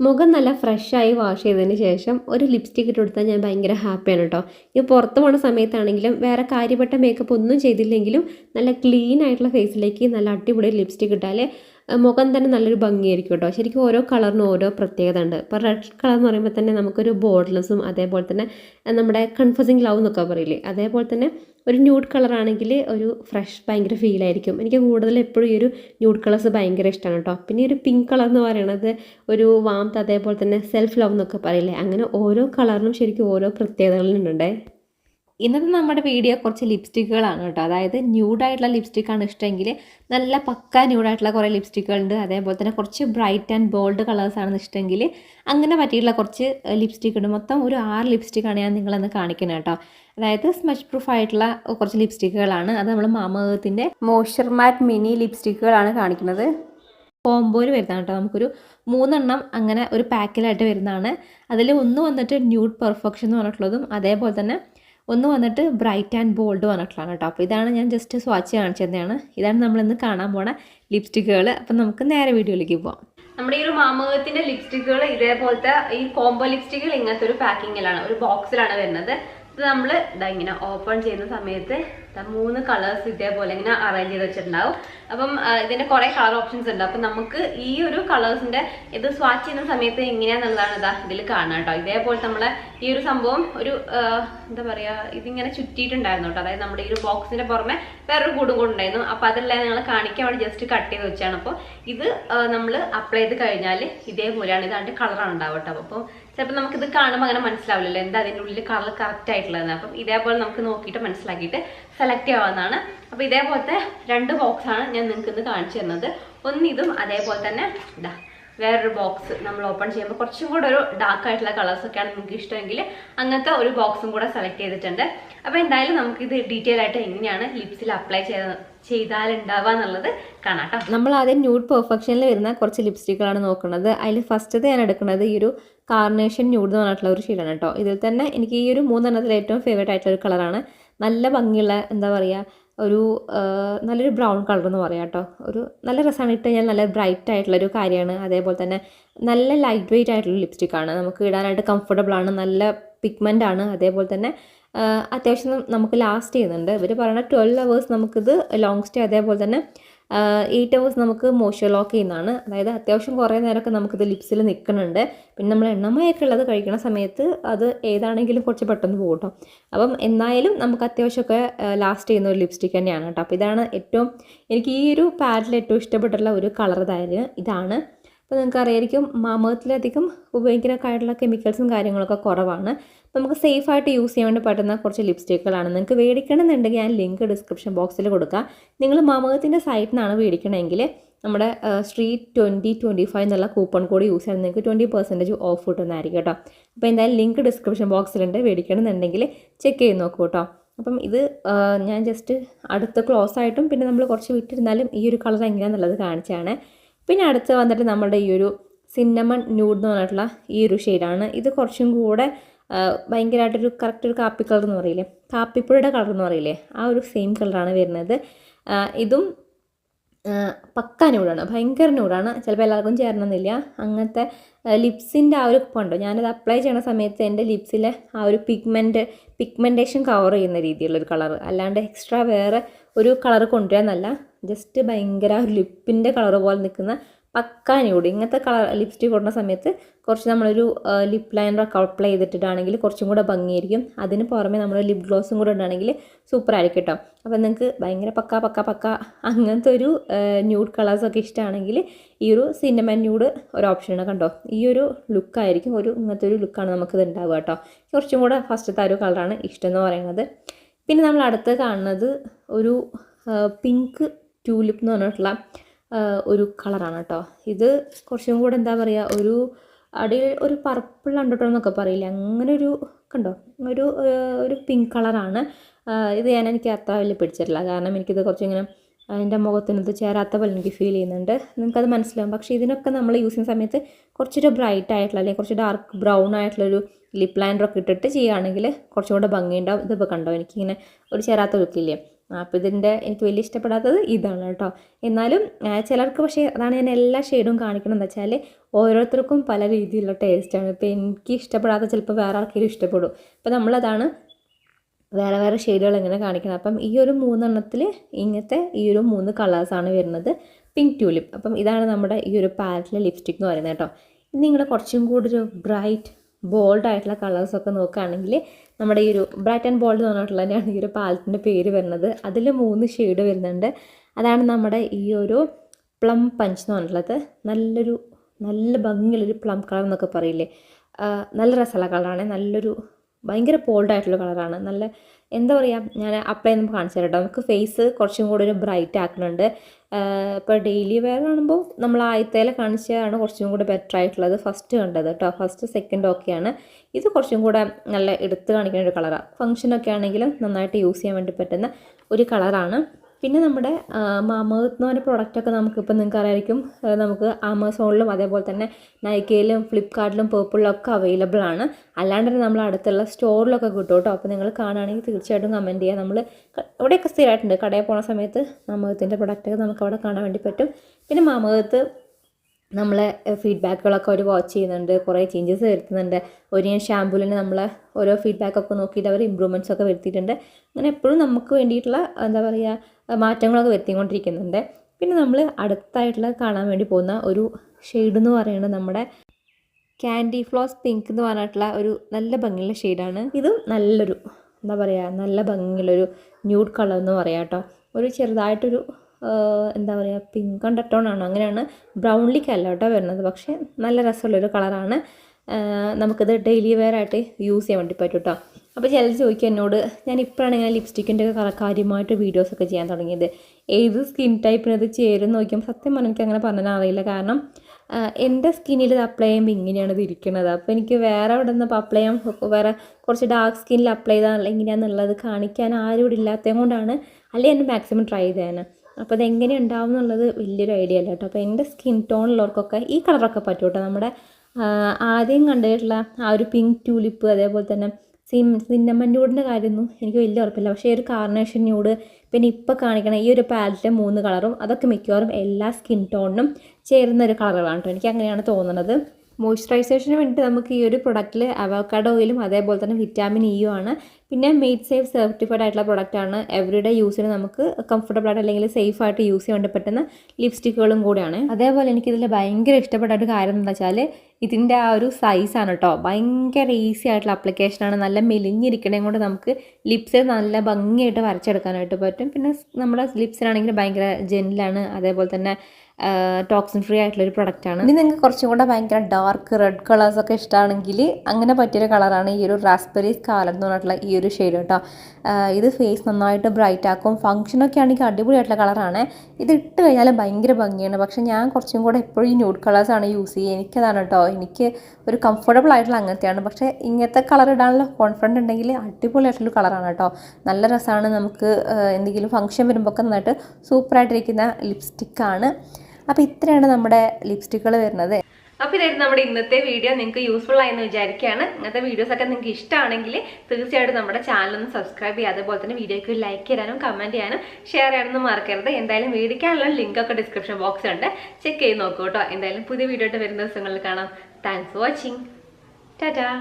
മുഖം നല്ല ഫ്രഷായി വാഷ് ചെയ്തതിന് ശേഷം ഒരു ലിപ്സ്റ്റിക് ഇട്ട് കൊടുത്താൽ ഞാൻ ഭയങ്കര ഹാപ്പിയാണ് കേട്ടോ. ഈ പുറത്ത് പോണ സമയത്താണെങ്കിലും വേറെ കാര്യപ്പെട്ട മേക്കപ്പ് ഒന്നും ചെയ്തില്ലെങ്കിലും നല്ല ക്ലീൻ ആയിട്ടുള്ള ഫേസിലേക്ക് നല്ല അടിപൊളി ലിപ്സ്റ്റിക് ഇട്ടാൽ മുഖം തന്നെ നല്ലൊരു ഭംഗിയായിരിക്കും കേട്ടോ. ശരിക്കും ഓരോ കളറിനും ഓരോ പ്രത്യേകത ഉണ്ട്. ഇപ്പോൾ റെഡ് കളർ എന്ന് പറയുമ്പോൾ തന്നെ നമുക്കൊരു ബോർഡ്ലെസ്സും അതേപോലെ തന്നെ നമ്മുടെ കൺഫ്യൂസിങ് ലവ് എന്നൊക്കെ പറയില്ലേ? അതേപോലെ തന്നെ ഒരു ന്യൂഡ് കളർ ആണെങ്കിൽ ഒരു ഫ്രഷ് ഭയങ്കര ഫീലായിരിക്കും എനിക്ക് കൂടുതൽ എപ്പോഴും ഈ ഒരു ന്യൂഡ് കളേഴ്സ് ഭയങ്കര ഇഷ്ടമാണ് കേട്ടോ. പിന്നെ ഒരു പിങ്ക് കളർ എന്ന് പറയുന്നത് ഒരു വാംത്ത് അതേപോലെ തന്നെ സെൽഫ് ലവ് എന്നൊക്കെ പറയില്ലേ? അങ്ങനെ ഓരോ കളറിനും ശരിക്കും ഓരോ പ്രത്യേകതകളുണ്ടേ ഇന്നത്തെ നമ്മുടെ വീഡിയോ കുറച്ച് ലിപ്സ്റ്റിക്കുകളാണ് കേട്ടോ. അതായത് ന്യൂഡായിട്ടുള്ള ലിപ്സ്റ്റിക്കാണ് ഇഷ്ടമെങ്കിൽ നല്ല പക്ക ന്യൂഡായിട്ടുള്ള കുറേ ലിപ്സ്റ്റിക്കുകളുണ്ട് അതേപോലെ തന്നെ കുറച്ച് ബ്രൈറ്റ് ആൻഡ് ബോൾഡ് കളേഴ്സാണെന്ന് ഇഷ്ടമെങ്കിൽ അങ്ങനെ പറ്റിയിട്ടുള്ള കുറച്ച് ലിപ്സ്റ്റിക്കുണ്ട് മൊത്തം ഒരു ആറ് ലിപ്സ്റ്റിക്കാണ് ഞാൻ നിങ്ങളെന്ന് കാണിക്കുന്നത് കേട്ടോ. അതായത് സ്മച്ച് പ്രൂഫ് ആയിട്ടുള്ള കുറച്ച് ലിപ്സ്റ്റിക്കുകളാണ് അത് നമ്മൾ മാമകത്തിന്റെ മോയ്സ്ചർ മാറ്റ് മിനി ലിപ്സ്റ്റിക്കുകളാണ് കാണിക്കുന്നത്. കോംബോയിൽ വരുന്നതാണ് കേട്ടോ. നമുക്കൊരു മൂന്നെണ്ണം അങ്ങനെ ഒരു പാക്കിലായിട്ട് വരുന്നതാണ്. അതിൽ ഒന്ന് വന്നിട്ട് ന്യൂഡ് പെർഫെക്ഷൻ എന്ന് പറഞ്ഞിട്ടുള്ളതും അതേപോലെ തന്നെ ഒന്ന് വന്നിട്ട് ബ്രൈറ്റ് ആൻഡ് ബോൾഡ് വന്നിട്ടുള്ളതാണ് കേട്ടോ. അപ്പോൾ ഇതാണ് ഞാൻ ജസ്റ്റ് സ്വാച്ച് കാണിച്ചതാണ് ഇതാണ് നമ്മളിന്ന് കാണാൻ പോണ ലിപ്സ്റ്റിക്കുകൾ അപ്പം നമുക്ക് നേരെ വീഡിയോയിലേക്ക് പോവാം. നമ്മുടെ ഈ ഒരു മാമകത്തിന്റെ ലിപ്സ്റ്റിക്കുകൾ ഇതേപോലത്തെ ഈ കോംബോ ലിപ്സ്റ്റിക്കുകൾ ഇങ്ങനത്തെ ഒരു പാക്കിങ്ങിലാണ് ഒരു ബോക്സിലാണ് വരുന്നത്. ഇത് നമ്മൾ ഇതാ ഇങ്ങനെ ഓപ്പൺ ചെയ്യുന്ന സമയത്ത് മൂന്ന് കളേഴ്സ് ഇതേപോലെ ഇങ്ങനെ അറേഞ്ച് ചെയ്ത് വെച്ചിട്ടുണ്ടാവും. അപ്പം ഇതിന്റെ കുറെ കളർ ഓപ്ഷൻസ് ഉണ്ട്. അപ്പം നമുക്ക് ഈ ഒരു കളേഴ്സിന്റെ ഇത് സ്വാച്ച് ചെയ്യുന്ന സമയത്ത് എങ്ങനെയാന്നുള്ളതാണ് ഇതാ ഇതിൽ കാണുക കേട്ടോ. ഇതേപോലെ നമ്മളെ ഈ ഒരു സംഭവം ഒരു എന്താ പറയാ ഇതിങ്ങനെ ചുറ്റിയിട്ടുണ്ടായിരുന്നു കേട്ടോ. അതായത് നമ്മുടെ ഈ ഒരു ബോക്സിന്റെ പുറമെ വേറൊരു കൂടും കൂടുണ്ടായിരുന്നു അപ്പൊ അതെല്ലാം ഞങ്ങൾ കാണിക്കാൻ വേണ്ടി ജസ്റ്റ് കട്ട് ചെയ്ത് വെച്ചാണ്. അപ്പോൾ ഇത് നമ്മൾ അപ്ലൈ ചെയ്ത് കഴിഞ്ഞാൽ ഇതേപോലെയാണ്. ഇതാണ്ട് കളറാണ് ഉണ്ടാവുക കേട്ടോ. അപ്പം ചിലപ്പോൾ നമുക്കിത് കാണുമ്പോൾ അങ്ങനെ മനസ്സിലാവില്ലല്ലോ. എന്താ അതിന്റെ ഉള്ളിൽ കളർ കറക്റ്റ് ആയിട്ടുള്ളതെന്ന്. അപ്പം ഇതേപോലെ നമുക്ക് നോക്കിയിട്ട് മനസ്സിലാക്കിയിട്ട് സെലക്ട് ചെയ്യാവുന്നതാണ്. അപ്പോൾ ഇതേപോലത്തെ രണ്ട് ബോക്സാണ് ഞാൻ നിങ്ങൾക്ക് ഇന്ന് കാണിച്ചു തന്നത് ഒന്നിതും അതേപോലെ തന്നെ ഇതാ വേറൊരു ബോക്സ് നമ്മൾ ഓപ്പൺ ചെയ്യുമ്പോൾ കുറച്ചും കൂടെ ഒരു ഡാർക്ക് ആയിട്ടുള്ള കളേഴ്സ് ഒക്കെയാണ് നിങ്ങൾക്ക് ഇഷ്ടമെങ്കിൽ അങ്ങനത്തെ ഒരു ബോക്സും കൂടെ സെലക്ട് ചെയ്തിട്ടുണ്ട്. അപ്പോൾ എന്തായാലും നമുക്ക് നമുക്കിത് ഡീറ്റെയിൽ ആയിട്ട് എങ്ങനെയാണ് ലിപ്സിൽ അപ്ലൈ ചെയ്ത ചെയ്താലുണ്ടാവുക എന്നുള്ളത് കാണാം നമ്മൾ ആദ്യം ന്യൂഡ് പെർഫെക്ഷനിൽ വരുന്ന കുറച്ച് ലിപ്സ്റ്റിക്കുകളാണ് നോക്കുന്നത്. അതിൽ ഫസ്റ്റത്തെ ഞാൻ എടുക്കുന്നത് ഈ ഒരു കാർണേഷൻ ന്യൂഡ് എന്ന് പറഞ്ഞിട്ടുള്ള ഒരു ഷെയ്ഡാണ് കേട്ടോ ഇതിൽ തന്നെ എനിക്ക് ഈ ഒരു മൂന്നെണ്ണത്തിൽ ഏറ്റവും ഫേവറേറ്റ് ആയിട്ടുള്ള ഒരു കളറാണ് നല്ല ഭംഗിയുള്ള എന്താ പറയുക ഒരു നല്ലൊരു ബ്രൗൺ കളർ എന്ന് പറയാം കേട്ടോ. ഒരു നല്ല രസമാണ്. ഇട്ട് കഴിഞ്ഞാൽ നല്ല ബ്രൈറ്റ് ആയിട്ടുള്ള ഒരു കാര്യമാണ്. അതേപോലെ തന്നെ നല്ല ലൈറ്റ് വെയിറ്റ് ആയിട്ടുള്ള ലിപ്സ്റ്റിക്കാണ് നമുക്ക് ഇടാനായിട്ട് കംഫർട്ടബിൾ ആണ്. നല്ല പിഗ്മെന്റ് ആണ്. അതേപോലെ തന്നെ അത്യാവശ്യം നമുക്ക് ലാസ്റ്റ് ചെയ്യുന്നുണ്ട്. ഇവർ പറയുന്ന ട്വൽവ് അവേഴ്സ് നമുക്കിത് ലോങ് സ്റ്റേ അതേപോലെ തന്നെ എയ്റ്റ് അവേഴ്സ് നമുക്ക് മോയ്സ്ചർ ലോക്ക് ചെയ്യുന്നതാണ്. അതായത് അത്യാവശ്യം കുറേ നേരമൊക്കെ നമുക്കിത് ലിപ്സിൽ നിൽക്കുന്നുണ്ട്. പിന്നെ നമ്മൾ എണ്ണമയൊക്കെ ഉള്ളത് കഴിക്കുന്ന സമയത്ത് അത് ഏതാണെങ്കിലും കുറച്ച് പെട്ടെന്ന് പോകും അപ്പം എന്നായാലും നമുക്ക് അത്യാവശ്യമൊക്കെ ലാസ്റ്റ് ചെയ്യുന്ന ഒരു ലിപ്സ്റ്റിക് തന്നെയാണ് കേട്ടോ. അപ്പോൾ ഇതാണ് ഏറ്റവും എനിക്ക് ഈ ഒരു പാഡിൽ ഏറ്റവും ഇഷ്ടപ്പെട്ടുള്ള ഒരു കളർ ഇതായിരുന്നു ഇതാണ്. അപ്പോൾ നിങ്ങൾക്ക് അറിയായിരിക്കും മാമത്തിലധികം ഉപയോഗിക്കാനൊക്കെയായിട്ടുള്ള കെമിക്കൽസും കാര്യങ്ങളൊക്കെ കുറവാണ്. നമുക്ക് സേഫായിട്ട് യൂസ് ചെയ്യാൻ വേണ്ടി പറ്റുന്ന കുറച്ച് ലിപ്സ്റ്റിക്കുകളാണ്. നിങ്ങൾക്ക് മേടിക്കണമെന്നുണ്ടെങ്കിൽ ഞാൻ ലിങ്ക് ഡിസ്ക്രിപ്ഷൻ ബോക്സിൽ കൊടുക്കാം. നിങ്ങൾ മാമകത്തിന്റെ സൈറ്റിൽ നിന്നാണ് മേടിക്കണമെങ്കിൽ നമ്മുടെ സ്ട്രീറ്റ് ട്വന്റി ട്വന്റി ഫൈവ് എന്നുള്ള കൂപ്പൺ കോഡ് യൂസ് ചെയ്യാൻ നിങ്ങൾക്ക് ട്വന്റി പെർസെന്റേജ് ഓഫ് കിട്ടുന്നതായിരിക്കും കേട്ടോ. അപ്പോൾ എന്തായാലും ലിങ്ക് ഡിസ്ക്രിപ്ഷൻ ബോക്സിലുണ്ട്. മേടിക്കണമെന്നുണ്ടെങ്കിൽ ചെക്ക് ചെയ്ത് നോക്കൂ കേട്ടോ. അപ്പം ഇത് ഞാൻ ജസ്റ്റ് അടുത്ത് ക്ലോസ് ആയിട്ടും പിന്നെ നമ്മൾ കുറച്ച് വിട്ടിരുന്നാലും ഈ ഒരു കളർ എങ്ങനെയാണെന്നുള്ളത് കാണിച്ചാണ് പിന്നെ അടുത്ത് വന്നിട്ട് നമ്മുടെ ഈ ഒരു സിന്നമൺ ന്യൂഡ് എന്ന് പറഞ്ഞിട്ടുള്ള ഈ ഒരു ഷെയ്ഡാണ്. ഇത് കുറച്ചും കൂടെ ഭയങ്കരമായിട്ടൊരു കറക്റ്റ് ഒരു കാപ്പി കളർ എന്ന് പറയില്ലേ? കാപ്പിപ്പുഴയുടെ കളർ എന്ന് പറയില്ലേ? ആ ഒരു സെയിം കളറാണ് വരുന്നത്. ഇതും പക്ക ന്യൂഡാണ് ഭയങ്കര ന്യൂഡാണ് ചിലപ്പോൾ എല്ലാവർക്കും ചേരണമെന്നില്ല. അങ്ങനത്തെ ലിപ്സിന്റെ ആ ഒരു പണ്ടോ ഞാനത് അപ്ലൈ ചെയ്യണ സമയത്ത് എന്റെ ലിപ്സിലെ ആ ഒരു പിഗ്മെന്റ് പിഗ്മെന്റേഷൻ കവർ ചെയ്യുന്ന രീതിയിലുള്ളൊരു കളർ അല്ലാണ്ട് എക്സ്ട്രാ വേറെ ഒരു കളർ കൊണ്ടുവരാന്നല്ല ജസ്റ്റ് ഭയങ്കര ഒരു ലിപ്പിന്റെ കളർ പോലെ നിൽക്കുന്ന പക്കാ ന്യൂഡ് ഇങ്ങനത്തെ കളർ ലിപ്സ്റ്റിക് കൊടുക്കുന്ന സമയത്ത് കുറച്ച് നമ്മളൊരു ലിപ് ലൈനറൊക്കെ അപ്ലൈ ചെയ്തിട്ടിട്ടാണെങ്കിൽ കുറച്ചും കൂടെ ഭംഗിയായിരിക്കും. അതിന് പുറമെ നമ്മൾ ലിപ് ഗ്ലോസും കൂടെ ഇടുകയാണെങ്കിൽ സൂപ്പർ ആയിരിക്കും കേട്ടോ അപ്പോൾ നിങ്ങൾക്ക് ഭയങ്കര പക്ക പക്ക പക്ക അങ്ങനത്തെ ഒരു ന്യൂഡ് കളേഴ്സൊക്കെ ഇഷ്ടമാണെങ്കിൽ ഈ ഒരു സിനിമ ന്യൂഡ് ഒരു ഓപ്ഷനാണ് കണ്ടോ? ഈ ഒരു ലുക്കായിരിക്കും ഒരു ഇങ്ങനത്തെ ഒരു ലുക്കാണ് നമുക്കിത് ഉണ്ടാവുക കേട്ടോ കുറച്ചും കൂടെ ഫസ്റ്റത്തെ ഒരു കളറാണ് ഇഷ്ടം എന്ന് പറയുന്നത്. പിന്നെ നമ്മൾ അടുത്ത് കാണുന്നത് ഒരു പിങ്ക് ട്യൂലിപ്പ് എന്ന് പറഞ്ഞിട്ടുള്ള ഒരു കളറാണ് കേട്ടോ ഇത് കുറച്ചും കൂടെ എന്താ പറയുക ഒരു അടിയിൽ ഒരു പർപ്പിൾ കണ്ടിട്ടോ എന്നൊക്കെ പറയില്ല? അങ്ങനെ ഒരു കണ്ടോ? ഒരു ഒരു പിങ്ക് കളറാണ് ഇത് ഞാൻ എനിക്ക് അത്ര വലിയ പിടിച്ചിട്ടില്ല. കാരണം എനിക്കിത് കുറച്ചിങ്ങനെ എന്റെ മുഖത്തിനത് ചേരാത്ത പോലെ എനിക്ക് ഫീൽ ചെയ്യുന്നുണ്ട്. നിങ്ങൾക്കത് മനസ്സിലാവും. പക്ഷേ ഇതിനൊക്കെ നമ്മൾ യൂസ് ചെയ്യുന്ന സമയത്ത് കുറച്ചൊരു ബ്രൈറ്റ് ആയിട്ടുള്ള അല്ലെങ്കിൽ കുറച്ച് ഡാർക്ക് ബ്രൗൺ ആയിട്ടുള്ളൊരു ലിപ് ലൈനറൊക്കെ ഇട്ടിട്ട് ചെയ്യുകയാണെങ്കിൽ കുറച്ചും കൂടെ ഭംഗിയുണ്ടാവും. ഇതിപ്പോൾ കണ്ടോ? എനിക്കിങ്ങനെ ഒരു ചേരാത്ത ലുക്കില്ലേ അപ്പോൾ ഇതിന്റെ എനിക്ക് വലിയ ഇഷ്ടപ്പെടാത്തത് ഇതാണ് കേട്ടോ. എന്നാലും ചിലർക്ക് പക്ഷേ അതാണ് ഞാൻ എല്ലാ ഷെയ്ഡും കാണിക്കണമെന്ന് വെച്ചാൽ ഓരോരുത്തർക്കും പല രീതിയിലുള്ള ടേസ്റ്റാണ് ഇപ്പോൾ എനിക്ക് ഇഷ്ടപ്പെടാത്ത ചിലപ്പോൾ വേറെ ആർക്കെങ്കിലും ഇഷ്ടപ്പെടും. അപ്പോൾ നമ്മളതാണ് വേറെ വേറെ ഷെയ്ഡുകൾ ഇങ്ങനെ കാണിക്കണം അപ്പം ഈ ഒരു മൂന്നെണ്ണത്തിൽ ഇങ്ങനത്തെ ഈ ഒരു മൂന്ന് കളേഴ്സാണ് വരുന്നത്. പിങ്ക് ട്യൂലിപ്പ് അപ്പം ഇതാണ് നമ്മുടെ ഈ ഒരു പാലറ്റിലെ ലിപ്സ്റ്റിക് എന്ന് പറയുന്നത് കേട്ടോ. ഇനി നിങ്ങൾ കുറച്ചും കൂടി ഒരു ബ്രൈറ്റ് ബോൾഡ് ആയിട്ടുള്ള കളേഴ്സൊക്കെ നോക്കുകയാണെങ്കിൽ നമ്മുടെ ഈ ഒരു ബ്രൈറ്റ് ആൻഡ് ബോൾഡ് എന്ന് പറഞ്ഞിട്ടുള്ള തന്നെയാണ് ഈ ഒരു പാലറ്റിന്റെ പേര് വരുന്നത്. അതിൽ മൂന്ന് ഷെയ്ഡ് വരുന്നുണ്ട്. അതാണ് നമ്മുടെ ഈ ഒരു പ്ലം പഞ്ച് എന്ന് പറഞ്ഞിട്ടുള്ളത്. നല്ലൊരു നല്ല ഭംഗിയുള്ളൊരു പ്ലം കളർ എന്നൊക്കെ പറയില്ലേ? നല്ല രസമുള്ള കളറാണ്. നല്ലൊരു ഭയങ്കര ബോൾഡായിട്ടുള്ള കളറാണ് നല്ല എന്താ പറയുക ഞാൻ അപ്ലൈ ചെയ്യുമ്പോൾ കാണിച്ചു തരാം നമുക്ക് ഫേസ് കുറച്ചും കൂടി ഒരു ബ്രൈറ്റ് ആക്കുന്നുണ്ട് ഇപ്പോൾ ഡെയിലി വെയർ കാണുമ്പോൾ നമ്മൾ ആദ്യത്തേലെ കാണിച്ചതാണ് കുറച്ചും കൂടി ബെറ്റർ ആയിട്ടുള്ളത്. ഫസ്റ്റ് കണ്ടത് കേട്ടോ. ഫസ്റ്റ് സെക്കൻഡ് ഒക്കെയാണ് ഇത് കുറച്ചും കൂടെ നല്ല എടുത്ത് കാണിക്കുന്ന ഒരു കളറാണ് ഫംഗ്ഷനൊക്കെ ആണെങ്കിലും നന്നായിട്ട് യൂസ് ചെയ്യാൻ വേണ്ടി പറ്റുന്ന ഒരു കളറാണ് പിന്നെ നമ്മുടെ മാമേർത്ത് എന്ന് പറഞ്ഞ പ്രൊഡക്റ്റൊക്കെ നമുക്കിപ്പോൾ നിങ്ങൾക്ക് അറിയായിരിക്കും നമുക്ക് ആമസോണിലും അതേപോലെ തന്നെ നൈക്കയിലും ഫ്ലിപ്കാർട്ടിലും പേർപ്പിളിലും ഒക്കെ അവൈലബിൾ ആണ്. അല്ലാണ്ട് തന്നെ നമ്മൾ അടുത്തുള്ള സ്റ്റോറിലൊക്കെ കിട്ടും കേട്ടോ. അപ്പോൾ നിങ്ങൾ കാണുകയാണെങ്കിൽ തീർച്ചയായിട്ടും കമന്റ് ചെയ്യുക നമ്മൾ ഇവിടെയൊക്കെ സ്ഥിരമായിട്ടുണ്ട്. കടയിൽ പോണ സമയത്ത് മാമേർത്തിന്റെ പ്രൊഡക്റ്റൊക്കെ നമുക്ക് അവിടെ കാണാൻ വേണ്ടി പറ്റും. പിന്നെ മാമകത്ത് നമ്മളെ ഫീഡ്ബാക്കുകളൊക്കെ അവർ വാച്ച് ചെയ്യുന്നുണ്ട് കുറേ ചേഞ്ചസ് വരുത്തുന്നുണ്ട്. ഒരു ഷാമ്പൂലിന് നമ്മളെ ഓരോ ഫീഡ്ബാക്കൊക്കെ നോക്കിയിട്ട് അവർ ഇമ്പ്രൂവ്മെന്റ്സ് ഒക്കെ വരുത്തിയിട്ടുണ്ട്. അങ്ങനെ എപ്പോഴും നമുക്ക് വേണ്ടിയിട്ടുള്ള എന്താ പറയുക മാറ്റങ്ങളൊക്കെ വരുത്തിക്കൊണ്ടിരിക്കുന്നുണ്ട്. പിന്നെ നമ്മൾ അടുത്തായിട്ടുള്ള കാണാൻ വേണ്ടി പോകുന്ന ഒരു ഷെയ്ഡ് എന്ന് പറയുന്നത് നമ്മുടെ ക്യാൻഡി ഫ്ലോസ് പിങ്ക് എന്ന് പറഞ്ഞിട്ടുള്ള ഒരു നല്ല ഭംഗിയുള്ള ഷെയ്ഡാണ് ഇതും നല്ലൊരു എന്താ പറയുക നല്ല ഭംഗിയുള്ളൊരു ന്യൂഡ് കളർ എന്ന് പറയാം കേട്ടോ. ഒരു ചെറുതായിട്ടൊരു എന്താ പറയുക പിങ്ക് അണ്ടർടോൺ ആണ്. അങ്ങനെയാണ് ബ്രൗൺലിക്ക് അല്ല കേട്ടോ വരുന്നത്. പക്ഷേ നല്ല രസമുള്ളൊരു കളറാണ് നമുക്കിത് ഡെയിലി വെയർ ആയിട്ട് യൂസ് ചെയ്യാൻ വേണ്ടി പറ്റും കേട്ടോ അപ്പോൾ ചിലർ ചോദിക്കും എന്നോട് ഞാൻ ഇപ്പോഴാണ് ഇങ്ങനെ ലിപ്സ്റ്റിക്കിന്റെ കാര്യമായിട്ട് വീഡിയോസൊക്കെ ചെയ്യാൻ തുടങ്ങിയത്. ഏത് സ്കിൻ ടൈപ്പിന് അത് ചേരും നോക്കിയാൽ സത്യം പറഞ്ഞാൽ എനിക്ക് അങ്ങനെ പറഞ്ഞാൽ അറിയില്ല. കാരണം എന്റെ സ്കിന്നിൽ ഇത് അപ്ലൈ ചെയ്യുമ്പോൾ ഇങ്ങനെയാണ് ഇത് ഇരിക്കുന്നത് അപ്പോൾ എനിക്ക് വേറെ അവിടെ നിന്ന് അപ്ലൈ ചെയ്യാൻ വേറെ കുറച്ച് ഡാർക്ക് സ്കിന്നിൽ അപ്ലൈ ചെയ്താൽ എങ്ങനെയാണെന്നുള്ളത് കാണിക്കാൻ ആരും ഇവിടെ ഇല്ലാത്തത് കൊണ്ടാണ് അല്ലെങ്കിൽ എന്നെ മാക്സിമം ട്രൈ ചെയ്തേനെ. അപ്പോൾ എങ്ങനെ ഉണ്ടാവും എന്നുള്ളത് വലിയൊരു ഐഡിയ അല്ല കേട്ടോ. അപ്പോൾ എന്റെ സ്കിൻ ടോണുള്ളവർക്കൊക്കെ ഈ കളറൊക്കെ പറ്റും കേട്ടോ. നമ്മുടെ ആദ്യം കണ്ടിട്ടുള്ള ആ ഒരു പിങ്ക് ട്യൂലിപ്പ് അതേപോലെ തന്നെ സിം സിന്നമ്മൻ ന്യൂഡിന്റെ കാര്യമൊന്നും എനിക്ക് വലിയ ഉറപ്പില്ല. പക്ഷേ ഈ ഒരു കാർണേഷൻ ന്യൂഡ് പിന്നെ ഇപ്പോൾ കാണിക്കണ ഈ ഒരു പാലറ്റിലെ മൂന്ന് കളറും അതൊക്കെ മിക്കവാറും എല്ലാ സ്കിൻ ടോണിനും ചേരുന്ന ഒരു കളറുകളാണ് കേട്ടോ. എനിക്ക് അങ്ങനെയാണ് തോന്നുന്നത് മോയ്സ്ചറൈസേഷന് വേണ്ടി നമുക്ക് ഈ ഒരു പ്രൊഡക്റ്റിൽ അവക്കാഡോ ഓയിലും അതേപോലെ തന്നെ വിറ്റാമിൻ ഇയും ആണ്. പിന്നെ മെയ്ഡ് സേഫ് സർട്ടിഫൈഡ് ആയിട്ടുള്ള പ്രൊഡക്റ്റാണ് എവറിഡേ യൂസിന് നമുക്ക് കംഫർട്ടബിൾ ആയിട്ട് അല്ലെങ്കിൽ സേഫ് ആയിട്ട് യൂസ് ചെയ്യാൻ പറ്റുന്ന ലിപ്സ്റ്റിക്കുകളും കൂടിയാണ്. അതേപോലെ എനിക്കിതിൽ ഭയങ്കര ഇഷ്ടപ്പെട്ട ഒരു കാര്യം എന്താ വെച്ചാൽ ഇതിന്റെ ആ ഒരു സൈസാണ് കേട്ടോ ഭയങ്കര ഈസി ആയിട്ടുള്ള ആപ്ലിക്കേഷനാണ് നല്ല മെലിഞ്ഞിരിക്കണേ കൊണ്ട് നമുക്ക് ലിപ്സ് നല്ല ഭംഗിയായിട്ട് വരച്ചെടുക്കാനായിട്ട് പറ്റും. പിന്നെ നമ്മുടെ ലിപ്സിനാണെങ്കിൽ ഭയങ്കര ജെൻലാണ് അതേപോലെ തന്നെ ടോക്സിൻ ഫ്രീ ആയിട്ടുള്ള ഒരു പ്രൊഡക്റ്റാണ് ഇനി നിങ്ങൾക്ക് കുറച്ചും കൂടെ ഭയങ്കര ഡാർക്ക് റെഡ് കളേഴ്സ് ഒക്കെ ഇഷ്ടമാണെങ്കിൽ അങ്ങനെ പറ്റിയൊരു കളറാണ് ഈ ഒരു റാസ്ബെറി കാലർ എന്ന് പറഞ്ഞിട്ടുള്ള ഈ ഒരു ഷെയ്ഡ് കേട്ടോ ഇത് ഫേസ് നന്നായിട്ട് ബ്രൈറ്റ് ആക്കും. ഫംഗ്ഷനൊക്കെ ആണെങ്കിൽ അടിപൊളിയായിട്ടുള്ള കളറാണ് ഇത് ഇട്ട് കഴിഞ്ഞാൽ ഭയങ്കര ഭംഗിയാണ്. പക്ഷേ ഞാൻ കുറച്ചും കൂടെ എപ്പോഴും ഈ ന്യൂഡ് കളേഴ്സാണ് യൂസ് ചെയ്യുക. എനിക്കതാണ് കേട്ടോ എനിക്ക് ഒരു കംഫർട്ടബിൾ ആയിട്ടുള്ള അങ്ങനത്തെയാണ്. പക്ഷേ ഇങ്ങനത്തെ കളർ ഇടാനുള്ള കോൺഫിഡന്റ് ഉണ്ടെങ്കിൽ അടിപൊളിയായിട്ടുള്ള കളറാണ് കേട്ടോ നല്ല രസമാണ്. നമുക്ക് എന്തെങ്കിലും ഫംഗ്ഷൻ വരുമ്പോൾ ഒക്കെ നന്നായിട്ട് സൂപ്പറായിട്ടിരിക്കുന്ന ലിപ്സ്റ്റിക്കാണ് അപ്പോൾ ഇത്രയാണ് നമ്മുടെ ലിപ്സ്റ്റിക്കുകൾ വരുന്നത്. അപ്പോൾ ഇതായിരുന്നു നമ്മുടെ ഇന്നത്തെ വീഡിയോ. നിങ്ങൾക്ക് യൂസ്ഫുൾ ആയെന്ന് വിചാരിക്കുകയാണ്. ഇങ്ങനത്തെ വീഡിയോസ് ഒക്കെ നിങ്ങൾക്ക് ഇഷ്ടമാണെങ്കിൽ തീർച്ചയായിട്ടും നമ്മുടെ ചാനൽ ഒന്ന് സബ്സ്ക്രൈബ് ചെയ്യുക. അതുപോലെ തന്നെ വീഡിയോയ്ക്ക് ലൈക്ക് ചെയ്യാനും കമന്റ് ചെയ്യാനും ഷെയർ ചെയ്യാനൊന്നും മറക്കരുത്. എന്തായാലും മേടിക്കാനുള്ള ലിങ്ക് ഒക്കെ ഡിസ്ക്രിപ്ഷൻ ബോക്സ് ഉണ്ട്. ചെക്ക് ചെയ്ത് നോക്കൂ കേട്ടോ. എന്തായാലും പുതിയ വീഡിയോ ആയിട്ട് വരുന്ന ദിവസങ്ങളിൽ കാണാം. Thanks for watching Tata